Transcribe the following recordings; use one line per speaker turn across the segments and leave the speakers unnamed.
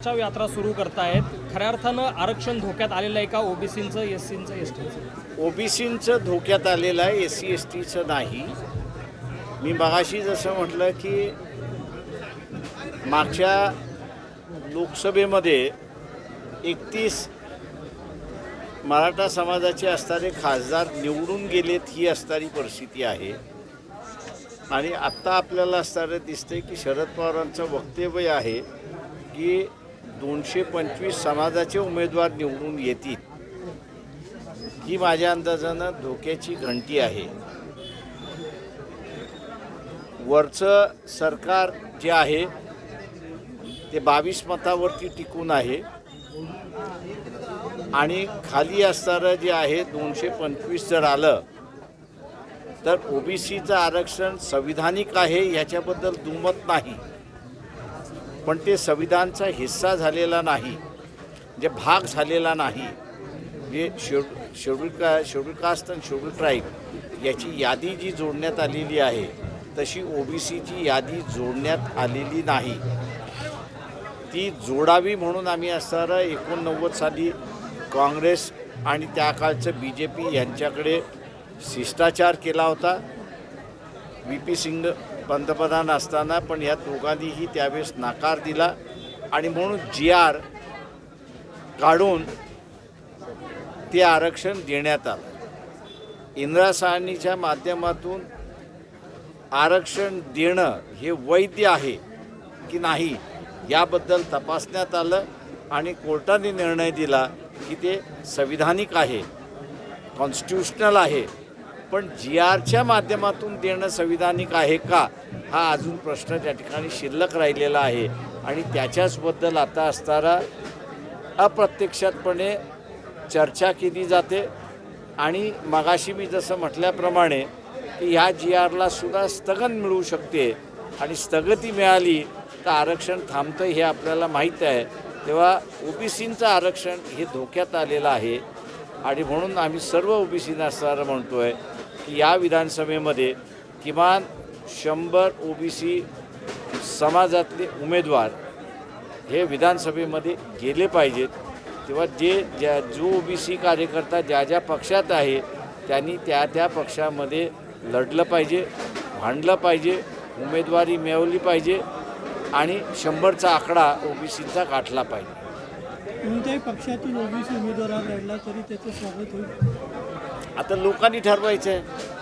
च्या यात्रा सुरू करतायत. खऱ्या अर्थानं आरक्षण धोक्यात आलेलं आहे का? ओबीसीचं एस सीचं एस टीचं
ओबीसींचं धोक्यात आलेलं आहे एस सी एस टीचं नाही. मी मगाशी जसं म्हटलं की मागच्या लोकसभेमध्ये एकतीस मराठा समाजाचे असणारे खासदार निवडून गेलेत ही असणारी परिस्थिती आहे. आणि आत्ता आपल्याला असणारं दिसतंय की शरद पवारांचं वक्तव्य आहे की दोनशे पंचवीस समाजाचे उमेदवार निवडून येतील. ही माझ्या अंदाजानं धोक्याची घंटी आहे. वरचं सरकार जे आहे ते बावीस मतावरती टिकून आहे. आणि खाली असणारं जे आहे दोनशे पंचवीस जर आलं तर ओबीसीचं आरक्षण संविधानिक आहे याच्याबद्दल दुमत नाही. पण ते संविधानचा हिस्सा झालेला नाही जे भाग झालेला नाही जे शेड शेड्यूल का शेड्यूल कास्ट आणि शेड्यूल ट्राईब याची यादी जी जोडण्यात आलेली आहे तशी ओबीसीची यादी जोडण्यात आलेली नाही. ती जोडावी म्हणून आम्ही असणारं एकोणनव्वद साली काँग्रेस आणि त्या काळचं बी जे पी यांच्याकडे शिष्टाचार केला होता. व्ही पी सिंग पंतप्रधान असताना पण या दोघांनीही त्यावेळेस नकार दिला. आणि म्हणून जी आर काढून ते आरक्षण देण्यात आलं. इंदिरा साहनीच्या माध्यमातून आरक्षण देणं हे वैध आहे की नाही याबद्दल तपासण्यात आलं आणि कोर्टाने निर्णय दिला की ते संविधानिक आहे कॉन्स्टिट्युशनल आहे. पण जी आरच्या माध्यमातून देणं संविधानिक आहे का? हा अजून प्रश्न त्या ठिकाणी शिल्लक राहिलेला आहे. आणि त्याच्याचबद्दल आता असताना अप्रत्यक्षातपणे चर्चा केली जाते. आणि मगाशी मी जसं म्हटल्याप्रमाणे की ह्या जी आरला सुद्धा स्थगन मिळू शकते. आणि स्थगती मिळाली तर आरक्षण थांबतं हे आपल्याला माहीत आहे. तेव्हा ओबीसींचं आरक्षण हे धोक्यात आलेलं आहे. आणि म्हणून आम्ही सर्व ओबीसी नसणारं म्हणतो आहे की या विधानसभेमध्ये किमान शंभर ओबीसी समाजातले उमेदवार हे विधानसभेमध्ये गेले पाहिजेत. तेव्हा जे ज्या जो ओबीसी कार्यकर्ता ज्या ज्या पक्षात आहे त्यांनी त्या त्या पक्षामध्ये लढलं पाहिजे भांडलं पाहिजे उमेदवारी मिळवली पाहिजे आणि शंभरचा आकडा ओबीसीचा गाठला पाहिजे.
कोणत्याही पक्षातून ओबीसी उमेदवार लढला तरी त्याचं स्वागत होईल.
आता लोकांनी ठरवायचं आहे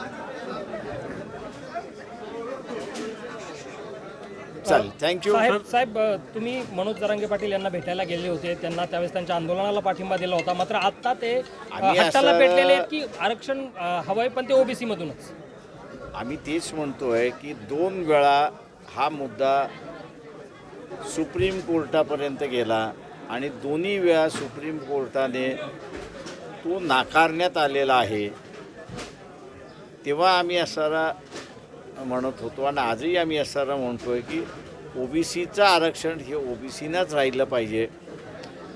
चालेल थँक्यू
साहेब तुम्ही मनोज जरांगे पाटील यांना भेटायला गेले होते त्यांना त्यावेळेस त्यांच्या आंदोलनाला पाठिंबा दिला होता मात्र आता ते हट्टाला पेटलेले आहेत की आरक्षण हवंय पण ते ओबीसी मधूनच
आम्ही तेच म्हणतोय की दोन वेळा हा मुद्दा सुप्रीम कोर्टापर्यंत गेला. आणि दोन्ही वेळा सुप्रीम कोर्टाने तो नाकारण्यात आलेला आहे. तेव्हा आम्ही असारा म्हणत होतो आणि आजही आम्ही असारा म्हणतोय की ओबीसीचं आरक्षण हे ओबीसीनंच राहिलं पाहिजे.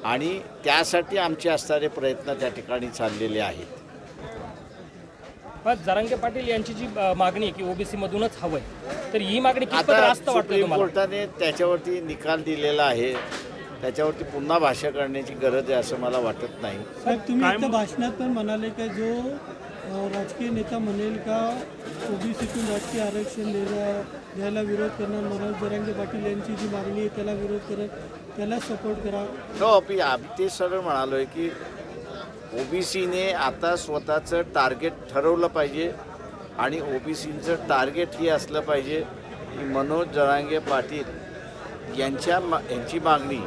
आणि त्यासाठी आमचे असणारे प्रयत्न त्या ठिकाणी चाललेले आहेत.
जरांगे पाटील यांची जी मागणी आहे की ओबीसी मधूनच हवंय तर ही मागणी
आता सुप्रीम कोर्टाने त्याच्यावरती निकाल दिलेला आहे. त्याच्यावरती पुन्हा भाष्य करण्याची गरज आहे असं मला वाटत नाही.
साहेब तुम्ही भाषणात पण म्हणाले का जो राजकीय नेता म्हणेल का ओबीसीतून राजकीय आरक्षण द्यायला द्यायला विरोध करणार मनोज जरांगे पाटील यांची जी मागणी आहे त्याला विरोध करत त्याला सपोर्ट करा.
हो आम्ही ते सरळ म्हणालोय की ओबीसीने आता स्वतःचं टार्गेट ठरवलं पाहिजे आणि ओबीसीचं टार्गेट हे असलं पाहिजे की मनोज जरांगे पाटील यांच्या मा यांची मागणी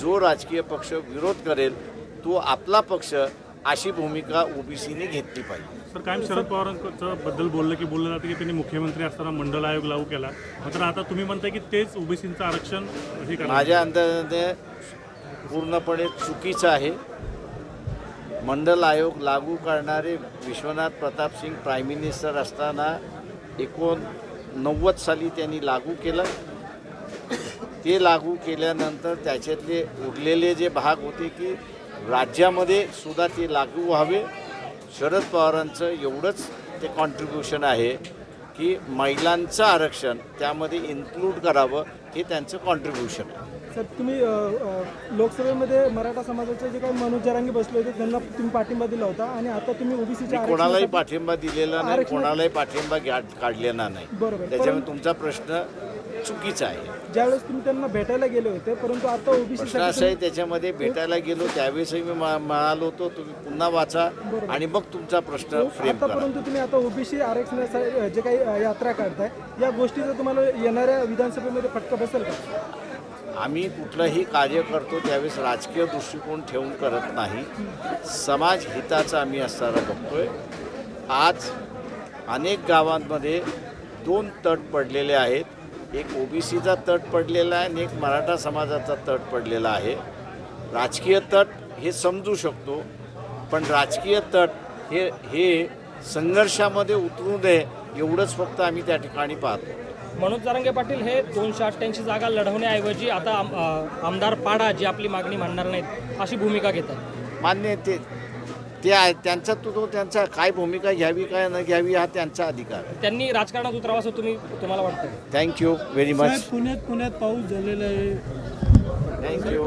जो राजकीय पक्ष विरोध करेल तो आपला पक्ष अशी भूमिका ओबीसीने घेतली पाहिजे.
सर कायम शरद पवारांचं बद्दल बोललं की बोललं जातं की त्यांनी मुख्यमंत्री असताना मंडल आयोग लागू केला. मात्र आता तुम्ही म्हणताय की तेच ओबीसीचं आरक्षण हे
माझ्या अंदाजाने पूर्णपणे चुकीचं आहे. मंडल आयोग लागू करणारे विश्वनाथ प्रताप सिंग प्राईम मिनिस्टर असताना एकोणनव्वद साली त्यांनी लागू केलं. ते लागू केल्यानंतर त्याच्यातले उरलेले जे भाग होते की राज्यामध्ये सुद्धा ते लागू व्हावे. शरद पवारांचं एवढंच ते कॉन्ट्रीब्युशन आहे की महिलांचं आरक्षण त्यामध्ये इन्क्लूड करावं हे त्यांचं कॉन्ट्रीब्युशन आहे.
सर तुम्ही लोकसभेमध्ये मराठा समाजाचे जे काही मनोज जरांगे बसले होते त्यांना तुम्ही पाठिंबा दिला होता आणि आता तुम्ही ओबीसीच्या
मी कोणालाही पाठिंबा दिलेला नाही कोणालाही पाठिंबा घ्या- काढलेला नाही.
बरोबर.
त्याच्यामुळे तुमचा प्रश्न चुकीचा आहे.
ज्यावेळेस तुम्ही त्यांना भेटायला गेले होते परंतु आता ओबीसी
असा आहे त्याच्यामध्ये भेटायला गेलो त्यावेळेसही मी मा- म्हणालो होतो. तुम्ही पुन्हा वाचा आणि मग तुमचा प्रश्न फ्रेम
आता परंतु तुम्ही आता ओबीसी आरक्षणासाठी जे काही यात्रा काढताय या गोष्टीचा तुम्हाला येणाऱ्या विधानसभेमध्ये फटका बसेल का?
आम्ही कुठलंही कार्य करतो त्यावेळेस राजकीय दृष्टिकोन ठेवून करत नाही. समाज हिताचा आम्ही असताना बघतोय. आज अनेक गावांमध्ये दोन तट पडलेले आहेत. एक ओबीसीचा तट पडलेला आहे आणि एक मराठा समाजाचा तट पडलेला आहे. राजकीय तट हे समजू शकतो पण राजकीय तट हे हे संघर्षामध्ये उतरू नये एवढंच फक्त आम्ही त्या ठिकाणी पाहतो.
मनोज जरांगे पाटील हे दोनशे अठ्ठ्याऐंशी जागा लढवण्याऐवजी आता आमदार पाडा जी आपली मागणी मांडणार नाहीत अशी भूमिका घेत आहे
मान्य ते. ते आहे त्यांचा तो तो त्यांचा काय भूमिका घ्यावी काय न घ्यावी हा त्यांचा अधिकार आहे.
त्यांनी राजकारणात उतरावं असं तुम्ही तुम्हाला वाटतं?
थँक्यू व्हेरी मच
पुण्यात पुण्यात पाऊस झालेला आहे.
थँक्यू